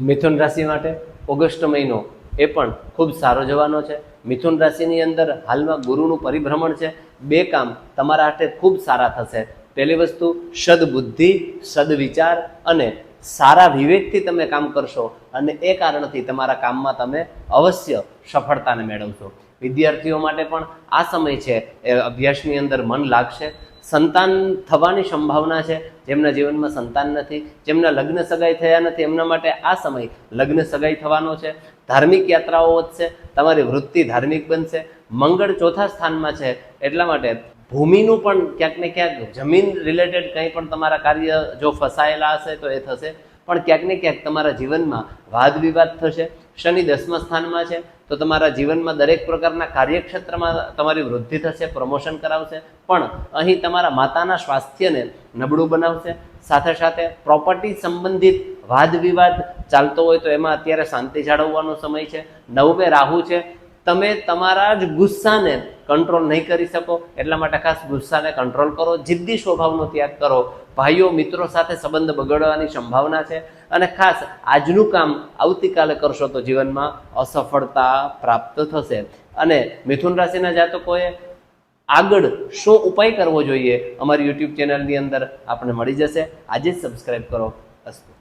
મિથુન રાશિ માટે ઓગસ્ટ મહિનો એ પણ ખૂબ સારો જવાનો છે. મિથુન રાશિની અંદર હાલમાં ગુરુનું પરિભ્રમણ છે. બે કામ તમારા હાથે ખૂબ સારા થશે. પહેલી વસ્તુ, સદબુદ્ધિ, સદવિચાર અને સારા વિવેકથી તમે કામ કરશો અને એ કારણથી તમારા કામમાં તમે અવશ્ય સફળતાને મેળવશો. વિદ્યાર્થીઓ માટે પણ આ સમય છે, એ અભ્યાસની અંદર મન લાગશે. સંતાન થવાની સંભાવના છે, જેમના જીવનમાં સંતાન નથી, જેમના લગ્ન સગાઈ થયા નથી, એમના માટે આ સમય લગ્ન સગાઈ થવાનો છે. ધાર્મિક યાત્રાઓ વધશે, તમારી વૃત્તિ ધાર્મિક બનશે. મંગળ ચોથા સ્થાનમાં છે, એટલા માટે ભૂમિનું પણ ક્યાંક ને ક્યાંક જમીન રિલેટેડ કંઈ પણ તમારા કાર્ય જો ફસાયેલા હશે તો એ થશે. પણ ક્યાંક ને ક્યાંક તમારા જીવનમાં વાદ વિવાદ થશે. શનિ દસમા સ્થાનમાં છે, તો તમારા જીવનમાં દરેક પ્રકારના કાર્યક્ષેત્રમાં તમારી વૃદ્ધિ થશે, પ્રમોશન કરાવશે. પણ અહીં તમારા માતાના સ્વાસ્થ્યને નબળું બનાવશે. સાથે સાથે પ્રોપર્ટી સંબંધિત વાદ વિવાદ ચાલતો હોય તો એમાં અત્યારે શાંતિ જાળવવાનો સમય છે. નવમે રાહુ છે. તમે તમારા જ ગુસ્સાને કંટ્રોલ નહીં કરી શકો, એટલા માટે ખાસ ગુસ્સાને કંટ્રોલ કરો, જિદ્દી સ્વભાવનો ત્યાગ કરો. ભાઈઓ, મિત્રો સાથે સંબંધ બગડવાની સંભાવના છે અને ખાસ આજનું કામ આવતીકાલે કરશો તો જીવનમાં અસફળતા પ્રાપ્ત થશે. અને મિથુન રાશિના જાતકોએ આગળ શું ઉપાય કરવો જોઈએ, અમારી યુટ્યુબ ચેનલની અંદર આપણે મળી જશે. આજે જ સબસ્ક્રાઈબ કરો. અસ્તુ.